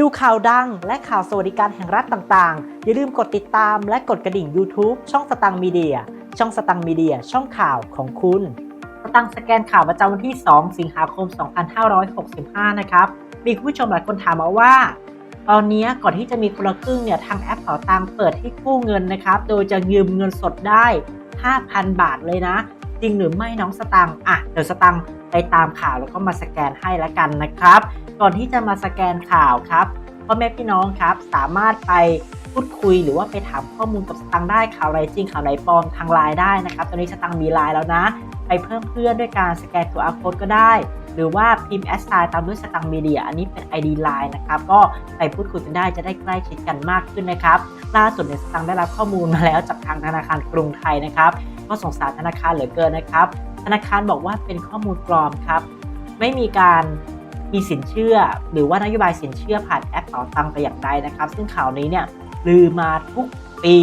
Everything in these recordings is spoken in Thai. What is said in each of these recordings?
ดูข่าวดังและข่าวสวัสดิการแห่งรัฐต่างๆ อย่าลืมกดติดตามและกดกระดิ่ง YouTube ช่องสตังมีเดีย ช่องสตังมีเดีย ช่องข่าวของคุณสตังสแกนข่าวประจำวันที่ 2 สิงหาคม 2565 นะครับ มีผู้ชมหลายคนถามมาว่า ตอนนี้ก่อนที่จะมีคนละครึ่งเนี่ยทางแอปเป๋าตังเปิดให้กู้เงินนะครับ โดยจะยืมเงินสดได้ 5,000 บาทเลยนะ จริงหรือไม่น้องสตังอะเดี๋ยวสตังไปตามข่าวแล้วก็มาสแกนให้แล้วกันนะครับ ก่อนที่จะมาสแกนข่าวครับพ่อแม่พี่น้องครับสามารถไปพูดคุยหรือว่าไปถามข้อมูลกับสตังได้ข่าวไรจริงข่าวไหนปลอมทางไลน์ได้นะครับ ตอนนี้สตังมีไลน์แล้วนะ ไปเพิ่มเพื่อนด้วยการสแกน QR code ก็ได้ หรือว่าพิมพ์แอสไซน์ตามด้วยสตังมีเดียอันนี้เป็น ID Line นะครับ ก็ไปพูดคุยกันได้จะได้ใกล้ชิดกันมากขึ้นนะครับ ล่าสุดเนี่ยสตังได้รับข้อมูลมาแล้วจากทางธนาคารกรุงไทยนะครับ ก็สงสารธนาคารเหลือเกินนะครับ ธนาคารบอกว่าเป็นข้อมูลปลอมครับ ไม่มีการมีสินเชื่อ หรือว่านโยบายสินเชื่อผ่านแอปเป๋าตังแต่อย่างใดนะครับ ซึ่งข่าวนี้เนี่ยลือมาทุกปี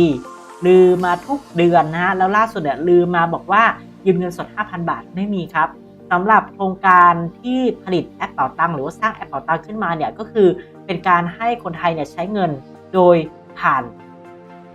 ลือมาทุกเดือนนะฮะแล้วล่าสุดเนี่ยลือมาบอกว่ายืมเงินสด 5,000 บาทไม่มีครับสำหรับโครงการที่ผลิตแอปเป๋าตังหรือว่าสร้างแอปเป๋าตังขึ้นมาเนี่ยก็คือเป็นการให้คนไทยเนี่ยใช้เงินโดยผ่าน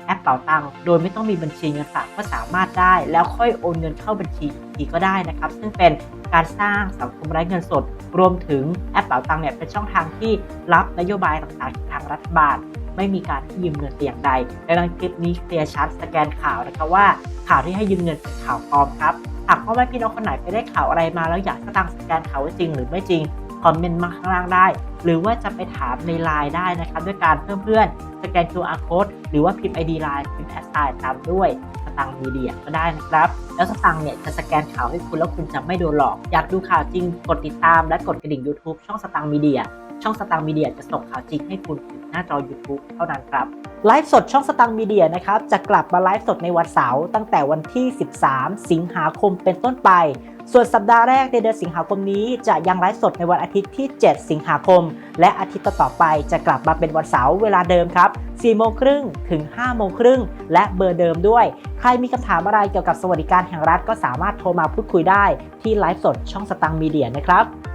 แอปเป๋าตังโดยไม่ต้องมีบัญชีเงินฝากก็สามารถได้ แล้วค่อยโอนเงินเข้าบัญชีอีกทีก็ได้นะครับ ซึ่งเป็นการสร้างสังคมไร้เงินสด รวมถึงแอปเป๋าตังเนี่ยเป็นช่องทางที่รับนโยบายต่างๆจากทางรัฐบาล ไม่มีการให้ยืมเงินแต่อย่างใดดังนั้นคลิปนี้เคลียร์ชัดสแกนข่าวนะครับว่าข่าวที่ให้ยืมเงินเป็นข่าวปลอมครับหากพ่อแม่พี่น้องคนไหนไปได้ข่าวอะไรมาแล้วอยากสตางค์สแกนข่าวว่าจริงหรือไม่จริง คอมเมนต์มาข้างล่างได้ หรือว่าจะไปถามในไลน์ได้นะครับด้วยการเพิ่มเพื่อนสแกน QR code หรือว่าพิมพ์ ID ไลน์พิมพ์แอสไซน์ตามด้วยสตังค์มีเดียก็ได้นะครับ แล้วสตังค์เนี่ยจะสแกนข่าวให้คุณแล้วคุณจะไม่โดนหลอก อยากดูข่าวจริงกดติดตามและกดกระดิ่ง YouTube ช่องสตังค์มีเดียช่องสตังค์มีเดียจะส่งข่าวจริงให้คุณถึงหน้าจอ YouTube เท่านั้นครับไลฟ์สดช่องสตังค์มีเดียนะครับจะกลับมาไลฟ์สดในวันเสาร์ตั้งแต่วันที่ 13 สิงหาคมเป็นต้นไป ส่วนสัปดาห์แรกในเดือนสิงหาคมนี้จะยังไลฟ์สดในวันอาทิตย์ที่ 7 สิงหาคม และอาทิตย์ต่อไปจะกลับมาเป็นวันเสาร์เวลาเดิมครับ4โมงครึ่งถึง5โมงครึ่งและเบอร์เดิมด้วย ใครมีคำถามอะไรเกี่ยวกับสวัสดิการแห่งรัฐก็สามารถโทรมาพูดคุยได้ที่ไลฟ์สดช่องสตังค์มีเดียนะครับ